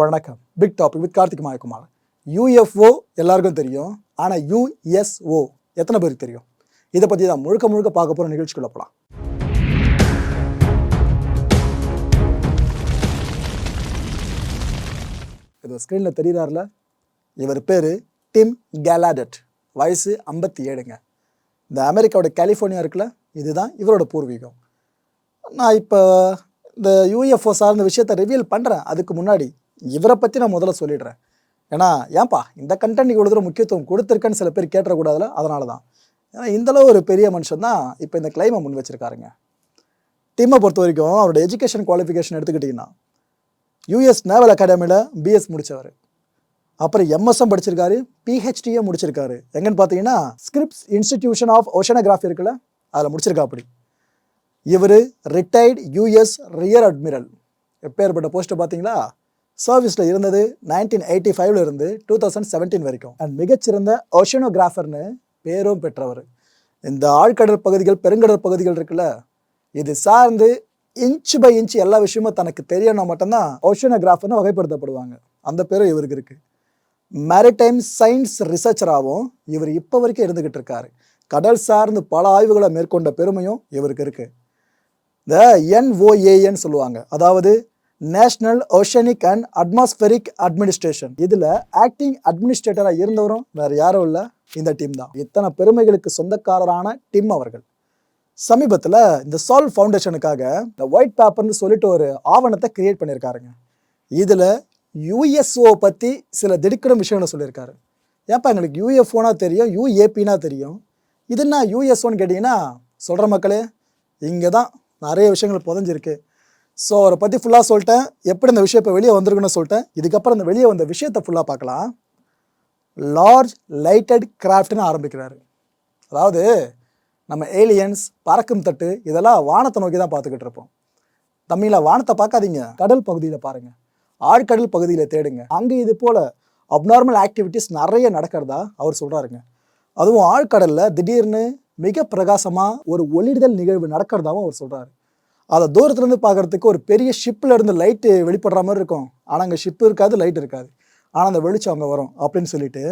வணக்கம். Big topic with Karthik Mayakumar. UFO எல்லாருக்கும் தெரியும். ஆனால் யூஎஸ்ஓ எத்தனை பேருக்கு தெரியும்? இதை பற்றி தான் முழுக்க முழுக்க பார்க்க போகிற நிகழ்ச்சிக்குள்ள போகலாம் இது ஸ்க்ரீனில் தெரியுறாருல? இவர் பேர் டிம் கேலாடட் வயசு ஐம்பத்தி ஏழுங்க. இந்த அமெரிக்காவோட கலிஃபோர்னியா இருக்குல்ல? இதுதான் இவரோட பூர்வீகம். நான் இப்போ இந்த யூஎஃப்ஓ சார்ந்த விஷயத்தை ரிவீல் பண்ணுறேன் அதுக்கு முன்னாடி இவரை பற்றி நான் முதல்ல சொல்லிடுறேன். ஏன்னா ஏன்பா இந்த கண்டென்ட் இவ்வளோ தூரம் முக்கியத்துவம் கொடுத்துருக்கேன்னு சில பேர் கேட்டக்கூடாதுல அதனால தான் ஏன்னா இந்தளவு ஒரு பெரிய மனுஷன் தான் இப்போ இந்த கிளைமை முன் வச்சிருக்காருங்க. டீமை பொறுத்த வரைக்கும் அவரோட எஜுகேஷன் குவாலிஃபிகேஷன் எடுத்துக்கிட்டிங்கன்னா யூஎஸ் நேவல் அகாடமியில் பிஎஸ் முடித்தவர் அப்புறம் எம்எஸ்எம் படிச்சிருக்காரு பிஹெச்டியே முடிச்சிருக்காரு. எங்கன்னு பார்த்தீங்கன்னா ஸ்கிரிப்ஸ் இன்ஸ்டிடியூஷன் ஆஃப் ஓஷனோகிராஃபி இருக்குல்ல அதில் முடிச்சிருக்கா அப்படி இவர் ரிட்டையர்ட் யூஎஸ் ரியர் அட்மிரல் எப்பேற்பட்ட போஸ்ட்டு பார்த்தீங்களா சர்வீஸில் இருந்தது நைன்டீன் எயிட்டி ஃபைவ்ல இருந்து டூ தௌசண்ட் செவன்டீன் வரைக்கும். அண்ட் மிகச்சிறந்த ஓஷனோகிராஃபர்னு பேரும் பெற்றவர். இந்த ஆழ்கடல் பகுதிகள் பெருங்கடல் பகுதிகள் இருக்குல்ல இது சார்ந்து இன்ச் பை இன்ச் எல்லா விஷயமும் தனக்கு தெரியணும் மட்டும்தான் ஓஷனோகிராஃபர்னு வகைப்படுத்தப்படுவாங்க. அந்த பேரும் இவருக்கு இருக்குது மேரிடைம் சயின்ஸ் ரிசர்ச்சராகவும் இவர் இப்போ வரைக்கும் இருந்துக்கிட்டு இருக்காரு. கடல் சார்ந்து பல ஆய்வுகளை மேற்கொண்ட பெருமையும் இவருக்கு இருக்குது இந்த என்ஓஏஎன்னு சொல்லுவாங்க. அதாவது national oceanic and atmospheric administration இதில் ஆக்டிங் அட்மினிஸ்ட்ரேட்டராக இருந்தவரும் வேற யாரும் இல்லை. இந்த டீம் தான். இத்தனை பெருமைகளுக்கு சொந்தக்காரரான டீம் அவர்கள். சமீபத்தில் இந்த சால் ஃபவுண்டேஷனுக்காக இந்த ஒயிட் பேப்பர்னு சொல்லிட்டு ஒரு ஆவணத்தை கிரியேட் பண்ணியிருக்காருங்க இதில் யூஎஸ்ஓ பற்றி சில திடுக்கிடும் விஷயங்களை சொல்லியிருக்காரு ஏன்ப்பா எங்களுக்கு யூஎஃப்ஓனா தெரியும் யூஏபினா தெரியும். இது என்ன யூஎஸ்ஓன்னு கேட்டிங்கன்னா சொல்கிற மக்களே இங்கே தான் நிறைய விஷயங்கள் புதஞ்சிருக்கு. ஸோ அவரை பற்றி ஃபுல்லாக சொல்லிட்டேன். எப்படி இந்த விஷயம் இப்போ வெளியே வந்திருக்குன்னு சொல்லிட்டேன். இதுக்கப்புறம் இந்த வெளியே வந்த விஷயத்தை ஃபுல்லாக பார்க்கலாம். லார்ஜ் லைட்டட் கிராஃப்ட்னு ஆரம்பிக்கிறாரு. அதாவது நம்ம ஏலியன்ஸ் பறக்கும் தட்டு இதெல்லாம் வானத்தை நோக்கி தான் பார்த்துக்கிட்டு இருப்போம். தமிழில் வானத்தை பார்க்காதீங்க. கடல் பகுதியில் பாருங்கள் ஆழ்கடல் பகுதியில் தேடுங்க. அங்கே இது போல் அப்நார்மல் ஆக்டிவிட்டீஸ் நிறைய நடக்கிறதா அவர் சொல்கிறாருங்க அதுவும் ஆழ்கடலில் திடீர்னு மிக பிரகாசமாக ஒரு ஒளிடுதல் நிகழ்வு நடக்கிறதாவும் அவர் சொல்கிறாரு அதை தூரத்துலேருந்து பார்க்கறதுக்கு ஒரு பெரிய ஷிப்பில் இருந்து லைட்டு வெளிப்படுற மாதிரி இருக்கும். ஆனால் அங்கே ஷிப்பு இருக்காது லைட் இருக்காது. ஆனால் அந்த வெளிச்சம் அங்கே வரும் அப்படின்னு சொல்லிட்டு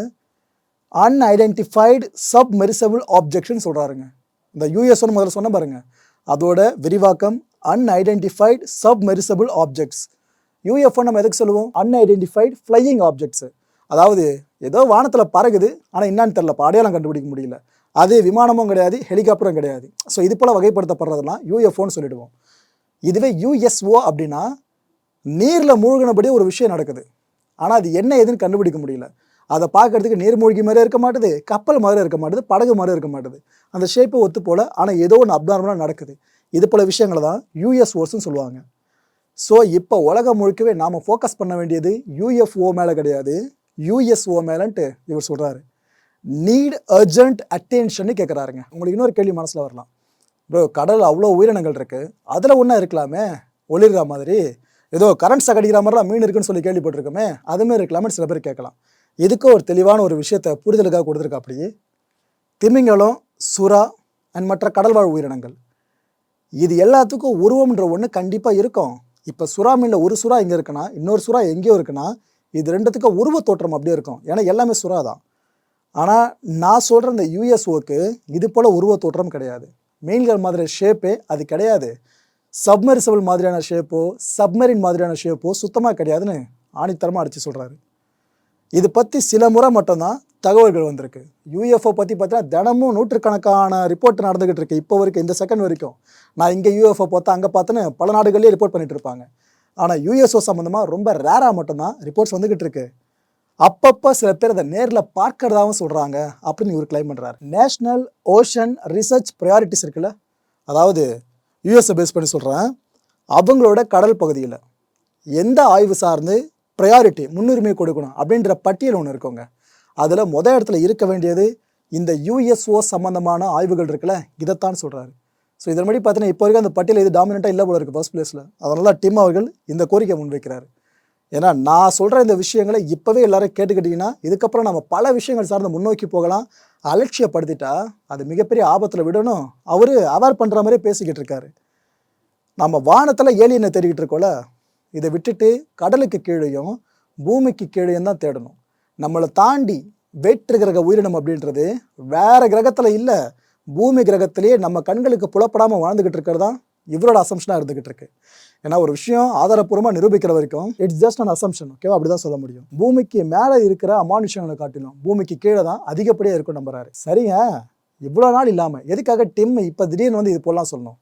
அன்ஐடென்டிஃபைடு சப்மெரிசபிள் ஆப்ஜெக்ட்னு சொல்கிறாருங்க இந்த யூஎஸ்ஓன்னு முதல்ல சொன்ன பாருங்கள் அதோட விரிவாக்கம் அன்ஐடென்டிஃபைடு சப்மெரிசபிள் ஆப்ஜெக்ட்ஸ் யூஎஃப்ஓ நம்ம எதுக்கு சொல்லுவோம்? அன்ஐடென்டிஃபைடு ஃப்ளையிங் ஆப்ஜெக்ட்ஸ் அதாவது ஏதோ வானத்தில் பறகுது ஆனால் என்னான்னு தெரில அடையாளம் கண்டுபிடிக்க முடியல. அது விமானமும் கிடையாது ஹெலிகாப்டரும் கிடையாது. ஸோ இது போல் வகைப்படுத்தப்படுறதெல்லாம் யூஎஃப்ஓன்னு சொல்லிடுவோம். இதுவே யூஎஸ்ஓ அப்படின்னா நீரில் மூழ்கினபடி ஒரு விஷயம் நடக்குது. ஆனால் அது என்ன ஏதுன்னு கண்டுபிடிக்க முடியல. அதை பார்க்கறதுக்கு நீர்மூழ்கி மாதிரி இருக்க மாட்டுது கப்பல் மாதிரி இருக்க மாட்டுது படகு மாதிரி இருக்க மாட்டுது. அந்த ஷேப்பை ஒத்து போல் ஆனால் ஏதோ ஒன்று அப்நார்மலாக நடக்குது. இது போல் விஷயங்களை தான் யூஎஸ்ஓஸ்ன்னு சொல்லுவாங்க. ஸோ இப்போ உலகம் முழுக்கவே நாம் ஃபோக்கஸ் பண்ண வேண்டியது யூஎஃப்ஓ மேலே கிடையாது யூஎஸ்ஓ மேலன்ட்டு இவர் சொல்கிறாரு நீட் அர்ஜென்ட் அட்டென்ஷன்னு கேட்குறாருங்க உங்களுக்கு இன்னொரு கேள்வி மனசில் வரலாம். ப்ரோ கடல் அவ்வளோ உயிரினங்கள் இருக்குது அதில் ஒன்றா இருக்கலாமே? ஒளிர்ற மாதிரி. ஏதோ கரண்ட் சகடிக்கிற மாதிரிலாம் மீன் இருக்குன்னு சொல்லி கேள்விப்பட்டிருக்கோமே. அதுமாரி இருக்கலாமே சில பேர் கேட்கலாம். இதுக்கு ஒரு தெளிவான ஒரு விஷயத்தை புரிதலுக்காக கொடுத்துருக்கா அப்படி? திமிங்கலம் சுறா அண்ட் மற்ற கடல்வாழ் உயிரினங்கள். இது எல்லாத்துக்கும் உருவம்ன்ற ஒன்று கண்டிப்பாக இருக்கும். இப்போ சுறா மீனில் ஒரு சுறா இங்கே இருக்குன்னா இன்னொரு சுறா எங்கேயோ இருக்குன்னா இது ரெண்டுத்துக்கும் உருவ தோற்றம் அப்படியே இருக்கும். ஏன்னா எல்லாமே சுறா தான் ஆனால் நான் சொல்கிற இந்த யூஎஸ்ஓக்கு இது போல் உருவ தோற்றம் கிடையாது. மீன்கள் மாதிரி ஷேப்பே அது கிடையாது. சப்மரிசபிள் மாதிரியான ஷேப்போ சப்மரின் மாதிரியான ஷேப்போ சுத்தமாக கிடையாதுன்னு ஆணித்தரமாக அடித்து சொல்கிறாரு இது பற்றி சில முறை மட்டும்தான் தகவல்கள் வந்திருக்கு. யூஎஃப்ஓ பற்றி பார்த்தீங்கன்னா தினமும் நூற்றுக்கணக்கான ரிப்போர்ட் நடந்துக்கிட்டு இருக்கு இப்போ வரைக்கும் இந்த செகண்ட் வரைக்கும். நான் இங்கே யூஎஃப்ஓ பார்த்தா அங்கே பார்த்தேன்னு பல நாடுகள்லேயே ரிப்போர்ட் பண்ணிட்டு இருப்பாங்க. ஆனால் யூஎஸ்ஓ சம்மந்தமாக ரொம்ப ரேராக மட்டும்தான் ரிப்போர்ட்ஸ் வந்துக்கிட்டு இருக்கு. அப்பப்போ சில பேர் அதை நேரில் பார்க்கறதாகவும் சொல்கிறாங்க அப்படின்னு இவர் கிளைம் பண்ணுறாரு நேஷ்னல் ஓஷன் ரிசர்ச் ப்ரையாரிட்டிஸ் இருக்குல்ல? அதாவது யூஎஸ்ஐ பேஸ் பண்ணி சொல்கிறேன் அவங்களோட கடல் பகுதியில் எந்த ஆய்வு சார்ந்து ப்ரையாரிட்டி முன்னுரிமை கொடுக்கணும் அப்படின்ற பட்டியல் ஒன்று இருக்குங்க. அதில் முத இடத்துல இருக்க வேண்டியது இந்த யூஎஸ்ஓ சம்மந்தமான ஆய்வுகள் இருக்குல்ல? இதைத்தான் சொல்கிறாரு ஸோ இதன் படி பார்த்தீங்கன்னா இப்போ வரைக்கும் அந்த பட்டியல் இது டாமினண்ட்டாக இல்லை போல இருக்குது ஃபர்ஸ்ட் பிளேஸில் அதனால் டிம் அவர்கள் இந்த கோரிக்கை முன்வைக்கிறார். ஏன்னா நான் சொல்கிற இந்த விஷயங்களை இப்போவே எல்லாரும் கேட்டுக்கிட்டிங்கன்னா இதுக்கப்புறம் நம்ம பல விஷயங்கள் சார்ந்து முன்னோக்கி போகலாம். அலட்சியப்படுத்திட்டா அது மிகப்பெரிய ஆபத்தில் விடணும். அவர் அவேர் பண்ணுற மாதிரியே பேசிக்கிட்டு இருக்காரு. நம்ம வானத்தில் ஏலியனை தேடிக்கிட்டு இருக்கோம்ல இதை விட்டுட்டு கடலுக்கு கீழேயும் பூமிக்கு கீழேயும் தான் தேடணும். நம்மளை தாண்டி வேற்று கிரக உயிரினம் அப்படின்றது வேற கிரகத்தில் இல்லை பூமி கிரகத்திலேயே நம்ம கண்களுக்கு புலப்படாமல் வாழ்ந்துக்கிட்டு இருக்கிறது தான் இவரோட அசம்ஷனாக இருந்துகிட்டு இருக்கு ஏன்னா ஒரு விஷயம் ஆதாரப்பூர்வமாக நிரூபிக்கிற வரைக்கும் இட்ஸ் ஜஸ்ட் அன் அசம்ஷன் ஓகேவா அப்படி தான் சொல்ல முடியும். பூமிக்கு மேலே இருக்கிற அமானுஷங்களை காட்டிலும் பூமிக்கு கீழே தான் அதிகப்படியாக இருக்கும் நம்புறாரு. சரிங்க. இவ்வளோ நாள் இல்லாமல் எதுக்காக டிம் இப்போ திடீர்னு வந்து இது போலாம் சொல்லணும்?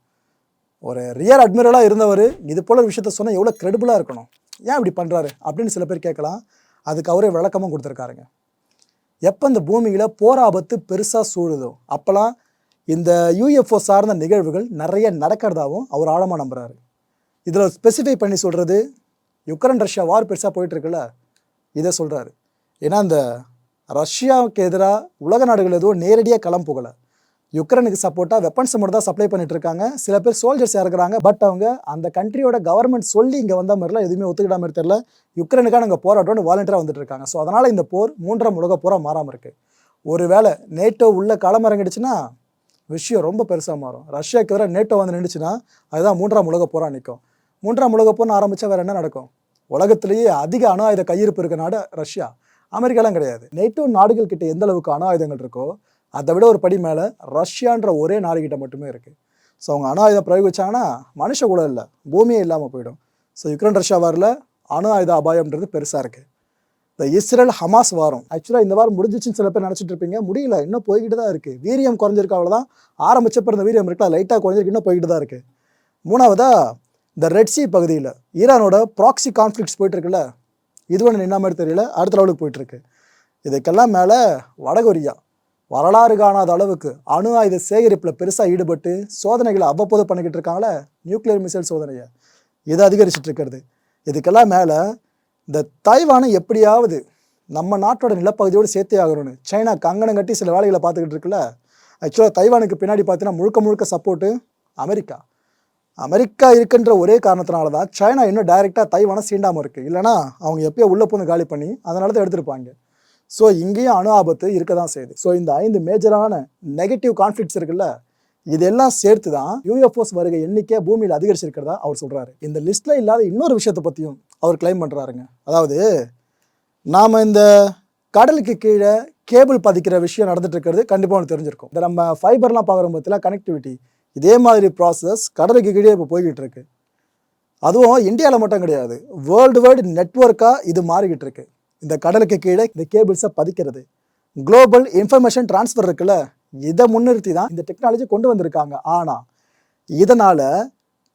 ஒரு ரியர் அட்மிரலாக இருந்தவர் இது போல ஒரு விஷயத்த சொன்னால் எவ்வளோ கிரெடிபிளாக இருக்கணும்? ஏன் இப்படி பண்ணுறாரு அப்படின்னு சில பேர் கேட்கலாம். அதுக்கு அவரே விளக்கமும் கொடுத்துருக்காருங்க. எப்போ இந்த பூமியில் போர் ஆபத்து பெருசாக சூழுதோ அப்போலாம் இந்த யூஎஃப்ஓ சார்ந்த நிகழ்வுகள் நிறைய நடக்கிறதாவும் அவர் ஆழமாக நம்புகிறாரு இதில் ஸ்பெசிஃபை பண்ணி சொல்கிறது யுக்ரைன் ரஷ்யா வார் பெருசாக போயிட்டுருக்குல்ல இதை சொல்கிறாரு ஏன்னா இந்த ரஷ்யாவுக்கு எதிராக உலக நாடுகள் எதுவும் நேரடியாக களம் போகலை. யுக்ரைனுக்கு சப்போர்ட்டாக வெப்பன்ஸ் மட்டும் தான் சப்ளை பண்ணிட்டு இருக்காங்க. சில பேர் சோல்ஜர்ஸ் இறக்குறாங்க. பட் அவங்க அந்த கண்ட்ரியோட கவர்மெண்ட் சொல்லி இங்கே வந்த மாதிரிலாம் எதுவுமே ஒத்துக்கிடாம மாதிரி தெரியல யுக்ரைனுக்காக நாங்கள் போராட்டம்னு வாலண்டியராக வந்துட்டு இருக்காங்க. ஸோ அதனால் இந்த போர் மூன்றாம் உலக போராக மாறாமல் இருக்குது ஒருவேளை நேட்டோ உள்ள களமிறங்கிடுச்சுன்னா விஷயம் ரொம்ப பெருசாக மாறும். ரஷ்யாவுக்கு எதிராக நேட்டோ வந்து நின்றுச்சுன்னா அதுதான் மூன்றாம் உலக போராக நிற்கும். மூன்றாம் உலக போர்னு ஆரம்பித்தா வேறு என்ன நடக்கும்? உலகத்திலேயே அதிக அணு ஆயுத கையிருப்பு இருக்க நாடு ரஷ்யா. அமெரிக்காலாம் கிடையாது. நேட்டோ நாடுகள் கிட்ட எந்த அளவுக்கு அணு ஆயுதங்கள் இருக்கோ அதை விட ஒரு படி மேலே ரஷ்யான்ற ஒரே நாடுகிட்ட மட்டுமே இருக்குது ஸோ அவங்க அணு ஆயுதம் பிரயோகிச்சாங்கன்னா மனுஷ கூட இல்லை. பூமியே இல்லாமல் போயிடும். ஸோ யுக்ரைன் ரஷ்யா வாரில். அணு ஆயுத அபாயம்ன்றது பெருசாக இருக்குது இந்த இஸ்ரேல் ஹமாஸ் வாரம். ஆக்சுவலாக இந்த வாரம் முடிஞ்சிச்சுன்னு சில பேர் நினச்சிட்டு இருப்பீங்க. முடியல இன்னும் போய்கிட்டு தான் இருக்குது வீரியம் குறைஞ்சிருக்கு அவ்வளோதான் ஆரம்பிச்சப்போ இந்த வீரியம் இருக்கலாம் லைட்டாக குறைஞ்சிருக்கு இன்னும் போய்கிட்டு தான் இருக்குது மூணாவதாக இந்த ரெட் சி பகுதியில் ஈரானோட ப்ராக்சி கான்ஃப்ளிக்ஸ் போயிட்டுருக்குல்ல இது ஒன்று என்ன மாதிரி தெரியல அடுத்த லெவலுக்கு போயிட்டுருக்கு இதுக்கெல்லாம் மேலே வடகொரியா வரலாறு காணாத அளவுக்கு அணு ஆயுத சேகரிப்பில் பெருசாக ஈடுபட்டு சோதனைகளை அவ்வப்போது பண்ணிக்கிட்டு இருக்காங்களே நியூக்ளியர் மிசைல் சோதனையை. இது அதிகரிச்சுட்டு இருக்கிறது. இதுக்கெல்லாம் மேலே இந்த தைவானை எப்படியாவது நம்ம நாட்டோட நிலப்பகுதியோடு சேர்த்தே ஆகணும்னு. சைனா கங்கணம் கட்டி சில வேலைகளை பார்த்துக்கிட்டு இருக்குல்ல? ஆக்சுவலாக தைவானுக்கு பின்னாடி பார்த்தீங்கன்னா முழுக்க முழுக்க சப்போர்ட்டு அமெரிக்கா. அமெரிக்கா இருக்குன்ற ஒரே காரணத்தினால தான் சைனா இன்னும் டைரெக்டாக தைவானை சீண்டாமல் இருக்குது இல்லைனா அவங்க எப்பயோ உள்ளே போந்து காலி பண்ணி அதனால தான் எடுத்திருப்பாங்க. ஸோ இங்கேயும் அணு ஆபத்து இருக்க தான் செய்யுது. ஸோ இந்த ஐந்து மேஜரான நெகட்டிவ் கான்ஃப்ளிக்ஸ் இருக்குல்ல இதெல்லாம் சேர்த்து தான் யூஎஃப்ஓஸ் வருகை எண்ணிக்கை பூமியில் அதிகரிச்சிருக்கிறதா அவர் சொல்கிறாரு இந்த லிஸ்ட்டில் இல்லாத இன்னொரு விஷயத்தை பற்றியும் அவர் கிளைம் பண்ணுறாருங்க அதாவது நாம் இந்த கடலுக்கு கீழே கேபிள் பதிக்கிற விஷயம் நடந்துட்டு இருக்கிறது கண்டிப்பாக உங்களுக்கு தெரிஞ்சிருக்கும். இந்த நம்ம ஃபைபர்லாம் பார்க்குற பற்றில கனெக்டிவிட்டி இதே மாதிரி ப்ராசஸ் கடலுக்கு கீழே இப்போ போய்கிட்டு இருக்கு அதுவும் இந்தியாவில் மட்டும் கிடையாது. வேர்ல்டு வைடு நெட்ஒர்க்காக இது மாறிக்கிட்டு இருக்கு இந்த கடலுக்கு கீழே இந்த கேபிள்ஸை பதிக்கிறது. குளோபல் இன்ஃபர்மேஷன் ட்ரான்ஸ்ஃபர் இருக்குல்ல? இதை முன்னிறுத்தி தான் இந்த டெக்னாலஜி கொண்டு வந்திருக்காங்க. ஆனால் இதனால்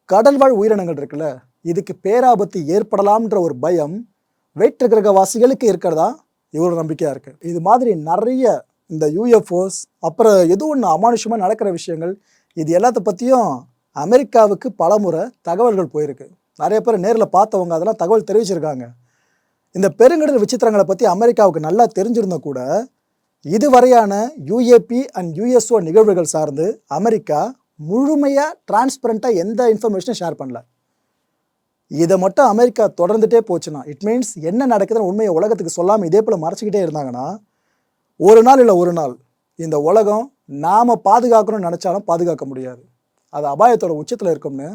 கடல்வாழ் உயிரினங்கள் இருக்குல்ல? இதுக்கு பேராபத்து ஏற்படலாம்ன்ற ஒரு பயம் வேற்று கிரகவாசிகளுக்கு இருக்கிறதா? இவ்வளோ நம்பிக்கையாக இருக்குது இது மாதிரி நிறைய இந்த யூஎஃப்ஓஸ் அப்புறம் எது ஒன்று அமானுஷமாக நடக்கிற விஷயங்கள் இது எல்லாத்த பற்றியும் அமெரிக்காவுக்கு பலமுறை தகவல்கள் போயிருக்கு. நிறைய பேர் நேரில் பார்த்தவங்க அதெல்லாம் தகவல் தெரிவிச்சிருக்காங்க. இந்த பெருங்கடல் விசித்திரங்களை பற்றி அமெரிக்காவுக்கு நல்லா தெரிஞ்சிருந்த கூட இதுவரையான யூஏபி அண்ட் யூஎஸ்ஓ நிகழ்வுகள் சார்ந்து அமெரிக்கா முழுமையாக டிரான்ஸ்பரண்ட்டாக எந்த இன்ஃபர்மேஷனும் ஷேர் பண்ணல. இதை மட்டும் அமெரிக்கா தொடர்ந்துட்டே போச்சுன்னா இட் மீன்ஸ் என்ன நடக்குதுன்னு உண்மையை உலகத்துக்கு சொல்லாமல் இதே போல் மறைச்சிக்கிட்டே இருந்தாங்கன்னா ஒரு நாள் இல்லை ஒரு நாள் இந்த உலகம் நாம் பாதுகாக்கணும்னு நினச்சாலும் பாதுகாக்க முடியாது. அது அபாயத்தோட உச்சத்தில் இருக்கும்னு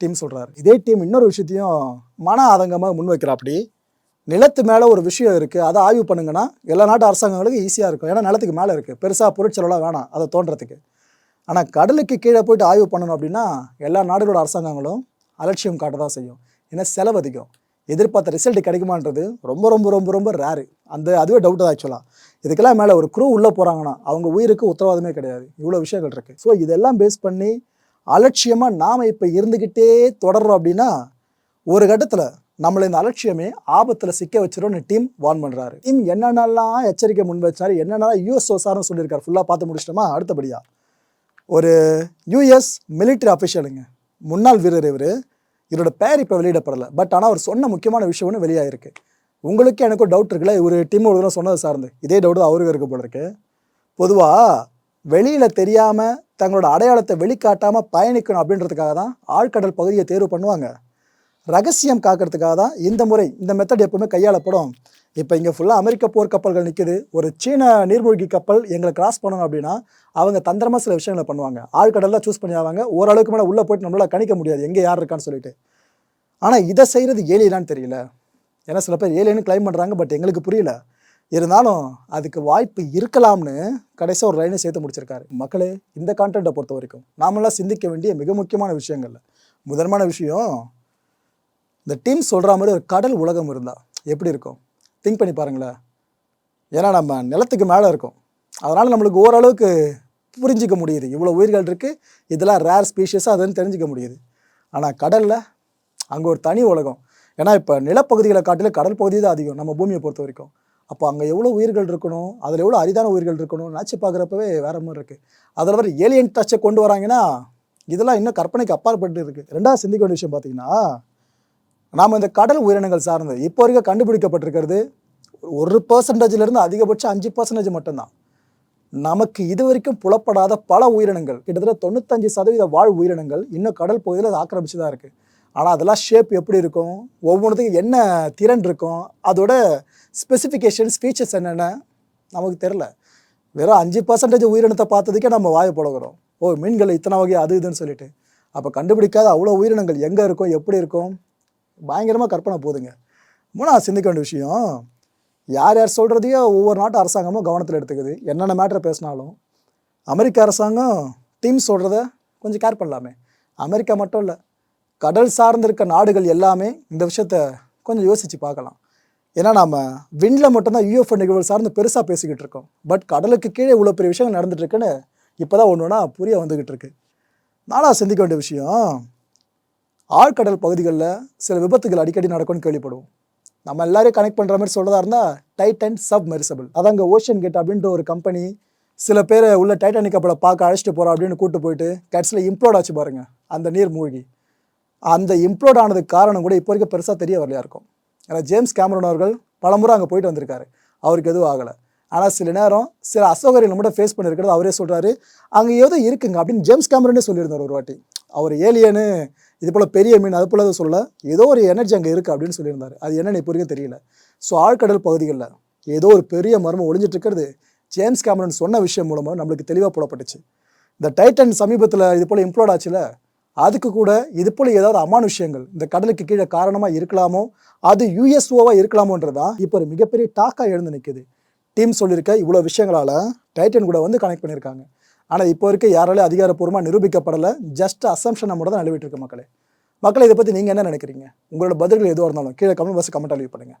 டீம் சொல்கிறாரு இதே டீம் இன்னொரு விஷயத்தையும் மன ஆதங்கமாக முன்வைக்கிறாப்படி நிலத்து மேலே ஒரு விஷயம் இருக்குது அதை ஆய்வு பண்ணுங்கன்னா எல்லா நாட்டு அரசாங்கங்களுக்கு ஈஸியாக இருக்கும். ஏன்னா நிலத்துக்கு மேலே இருக்குது பெருசாக பொருட்செலவெலாம் வேணாம் அதை தோன்றதுக்கு. ஆனால் கடலுக்கு கீழே போயிட்டு ஆய்வு பண்ணணும் அப்படின்னா எல்லா நாடுகளோட அரசாங்கங்களும் அலட்சியம் காட்ட தான் செய்யும். ஏன்னா செலவு அதிகம். எதிர்பார்த்த ரிசல்ட் கிடைக்குமான்றது ரொம்ப ரொம்ப ரொம்ப ரொம்ப ரேரு அந்த அதுவே டவுட் தான் ஆக்சுவலாக இதுக்கெல்லாம் மேலே ஒரு குரூ உள்ளே போகிறாங்கன்னா அவங்க உயிருக்கு உத்தரவாதமே கிடையாது. இவ்வளோ விஷயங்கள் இருக்குது ஸோ இதெல்லாம் பேஸ் பண்ணி அலட்சியமாக நாம் இப்போ இருந்துக்கிட்டே தொடர்றோம் அப்படின்னா ஒரு கட்டத்தில் நம்மளை இந்த அலட்சியமே ஆபத்தில் சிக்க வச்சிரும்னு டீம் வார்ன் பண்ணுறாரு டீம் என்னென்னலாம் எச்சரிக்கை முன் வச்சார் என்னென்னலாம் யூஎஸ் ஓசாரும் சொல்லியிருக்காரு ஃபுல்லாக பார்த்து முடிச்சிட்டோமா? அடுத்தபடியாக ஒரு யூஎஸ் மிலிட்ரி அஃபிஷியலுங்க முன்னாள் வீரர் இவர். இவரோட பேர் இப்போ வெளியிடப்படலை. பட் ஆனால் அவர் சொன்ன முக்கியமான விஷயம் ஒன்று வெளியாகிருக்கு உங்களுக்கு எனக்கும் டவுட் இருக்குல்ல? இவர் டீம் ஒரு தடவை சொன்னது சார்ந்து. இதே டவுட் தான் அவருக்கு இருக்க போல இருக்கு. பொதுவாக வெளியில் தெரியாமல் தங்களோட அடையாளத்தை வெளிக்காட்டாமல் பயணிக்கணும் அப்படின்றதுக்காக தான் ஆழ்கடல் பகுதியை தேர்வு பண்ணுவாங்க. ரகசியம் காக்கிறதுக்காக தான் இந்த முறை இந்த மெத்தட் எப்பவுமே கையாளப்படும். இப்போ இங்கே ஃபுல்லாக அமெரிக்க போர் கப்பல்கள் நிற்குது ஒரு சீன நீர்மூழ்கி கப்பல் எங்களை கிராஸ் பண்ணணும் அப்படின்னா அவங்க தந்திரமாக சில விஷயங்களை பண்ணுவாங்க. ஆழ்கடலில் சூஸ் பண்ணி ஆவாங்க. ஓரளவுக்கு மேலே உள்ளே போயிட்டு நம்மளால் கணிக்க முடியாது. எங்கே யார் இருக்கான்னு சொல்லிட்டு. ஆனால் இதை செய்கிறது ஏலியலான்னு தெரியல. ஏன்னா சில பேர் ஏலியன்னு கிளைம் பண்ணுறாங்க பட் எங்களுக்கு புரியல. இருந்தாலும் அதுக்கு வாய்ப்பு இருக்கலாம்னு கடைசியாக ஒரு லைனை சேர்த்து முடிச்சிருக்காரு. மக்களே இந்த கான்டென்ட்டை பொறுத்த வரைக்கும் நாமெல்லாம் சிந்திக்க வேண்டிய மிக முக்கியமான விஷயங்கள்ல. முதன்மான விஷயம் இந்த டீம் சொல்கிற மாதிரி ஒரு கடல் உலகம் இருந்தால் எப்படி இருக்கும்? திங்க் பண்ணி பாருங்களேன். ஏன்னா நம்ம நிலத்துக்கு மேலே இருக்கும். அதனால் நம்மளுக்கு ஓரளவுக்கு புரிஞ்சிக்க முடியுது. இவ்வளோ உயிர்கள் இருக்குது இதெல்லாம் ரேர் ஸ்பீஷியஸாக அதுன்னு தெரிஞ்சிக்க முடியுது. ஆனால் கடலில் அங்கே ஒரு தனி உலகம். ஏன்னா இப்போ நிலப்பகுதிகளை காட்டிலும் கடல் பகுதி தான் அதிகம். நம்ம பூமியை பொறுத்த வரைக்கும். அப்போ அங்கே எவ்வளோ உயிர்கள் இருக்கணும்? அதில் எவ்வளோ அரிதான உயிர்கள் இருக்கணும்? நினச்சி பார்க்குறப்பவே வேற மாதிரி இருக்குது அதில் வர ஏலியன் டச்சை கொண்டு வராங்கன்னா இதெல்லாம் இன்னும் கற்பனைக்கு அப்பாற்பட்டு இருக்குது ரெண்டாவது சிந்திக்க வேண்டிய விஷயம் பார்த்தீங்கன்னா நாம் இந்த கடல் உயிரினங்கள் சார்ந்து இப்போ வரைக்கும் கண்டுபிடிக்கப்பட்டிருக்கிறது ஒரு பர்சன்டேஜ்லேருந்து அதிகபட்சம் அஞ்சு பர்சன்டேஜ் மட்டும்தான். நமக்கு இது வரைக்கும் புலப்படாத பல உயிரினங்கள் கிட்டத்தட்ட தொண்ணூத்தஞ்சு சதவீத வாழ் உயிரினங்கள் இன்னும் கடல் பகுதியில் அது ஆக்கிரமிச்சு தான் இருக்குது ஆனால் அதெல்லாம் ஷேப் எப்படி இருக்கும்? ஒவ்வொன்றுத்துக்கும் என்ன திறன் இருக்கும்? அதோட ஸ்பெசிஃபிகேஷன்ஸ் ஃபீச்சர்ஸ் என்னென்ன? நமக்கு தெரில வெறும் அஞ்சு பர்சன்டேஜ் உயிரினத்தை பார்த்ததுக்கே நம்ம வாயை புழங்குறோம் ஓ மீன்கள் இத்தனை வகை அது இதுன்னு சொல்லிட்டு. அப்போ கண்டுபிடிக்காத அவ்வளோ உயிரினங்கள் எங்கே இருக்கும்? எப்படி இருக்கும்? பயங்கரமாக கற்பனை போகுதுங்க மூணாவது சிந்திக்க வேண்டிய விஷயம் யார் யார் சொல்கிறதையோ ஒவ்வொரு நாட்டு அரசாங்கமும் கவனத்தில் எடுத்துக்குது. என்னென்ன மேட்ரை பேசினாலும். அமெரிக்க அரசாங்கம் டீம் சொல்கிறத கொஞ்சம் கேர் பண்ணலாமே. அமெரிக்கா மட்டும் இல்லை கடல் சார்ந்திருக்க நாடுகள் எல்லாமே இந்த விஷயத்த கொஞ்சம் யோசித்து பார்க்கலாம். ஏன்னா நம்ம விண்ணில் மட்டும்தான் யூஎஃப்ஓ நிகழ்வுகள் சார்ந்து பெருசாக பேசிக்கிட்டு இருக்கோம். பட் கடலுக்கு கீழே இவ்வளோ பெரிய விஷயங்கள் நடந்துகிட்டு இருக்குன்னு இப்போ தான் ஒன்று ஒன்றா புரிய வந்துக்கிட்டு இருக்கு. நானாக சிந்திக்க வேண்டிய விஷயம் ஆழ்கடல் பகுதிகளில் சில விபத்துகள் அடிக்கடி நடக்கும்னு கேள்விப்படுவோம். நம்ம எல்லாரையும் கனெக்ட் பண்ணுற மாதிரி சொல்கிறதா இருந்தால் டைட்டன் சப் மெரிசபிள் அதாங்க ஓஷன் கேட் அப்படின்ற ஒரு கம்பெனி சில பேரை உள்ள டைட்டானிக் கப்பலை பார்க்க அழைச்சிட்டு போகிறோம் அப்படின்னு கூட்டு போயிட்டு கட்சியில் இம்ப்ளோட் ஆச்சு பாருங்க அந்த நீர் மூழ்கி. அந்த இம்ப்ளோட் ஆனதுக்கு காரணம் கூட இப்போ வரைக்கும் பெருசாக தெரிய வரலையா இருக்கும். ஏன்னா ஜேம்ஸ் கேமரன் அவர்கள் பலமுறை அங்கே போயிட்டு வந்திருக்காரு. அவருக்கு எதுவும் ஆகலை. ஆனால் சில நேரம் சில அசௌகரியங்கள் மட்டும் ஃபேஸ் பண்ணியிருக்கிறது அவரே சொல்கிறாரு அங்கே ஏதோ இருக்குங்க அப்படின்னு ஜேம்ஸ் கேமரனே சொல்லியிருந்தார் ஒரு வாட்டி. அவர் ஏலியனு இது போல் பெரிய மீன் அது போல் அதை சொல்ல ஏதோ ஒரு எனர்ஜி அங்கே இருக்குது அப்படின்னு சொல்லியிருந்தார். அது என்னன்னு இப்போ வரைக்கும் தெரியல. ஸோ ஆழ்கடல் பகுதிகளில் ஏதோ ஒரு பெரிய மர்மம் ஒளிஞ்சிட்டு இருக்கிறது. ஜேம்ஸ் கேமரன் சொன்ன விஷயம் மூலமாக நம்மளுக்கு தெளிவாக போடப்பட்டுச்சு. இந்த டைட்டன் சமீபத்தில் இது போல் இம்ப்ளோட் ஆச்சுல அதுக்கு கூட இது போல் ஏதாவது அமானுஷ்யங்கள் இந்த கடலுக்கு கீழே காரணமாக இருக்கலாமோ அது யூஎஸ்ஓவாக இருக்கலாமோன்றது தான் இப்போ ஒரு மிகப்பெரிய டாக்காக எழுந்து நிற்குது டீம் சொல்லியிருக்க இவ்வளோ விஷயங்களால் டைட்டன் கூட வந்து கனெக்ட் பண்ணியிருக்காங்க. ஆனால் இப்போ இருக்க யாராலையும் அதிகாரப்பூர்வமாக நிரூபிக்கப்படலை. ஜஸ்ட் அசம்ஷன் மட்டும் தான் நழுவிட்டு இருக்கு மக்களே. மக்களை இதை பற்றி நீங்கள் என்ன நினைக்கிறீங்க? உங்களோட பதில்கள் எதுவாக இருந்தாலும் கீழே கமெண்ட் பாக்ஸ் கமெண்ட் அழிவு பண்ணுங்கள்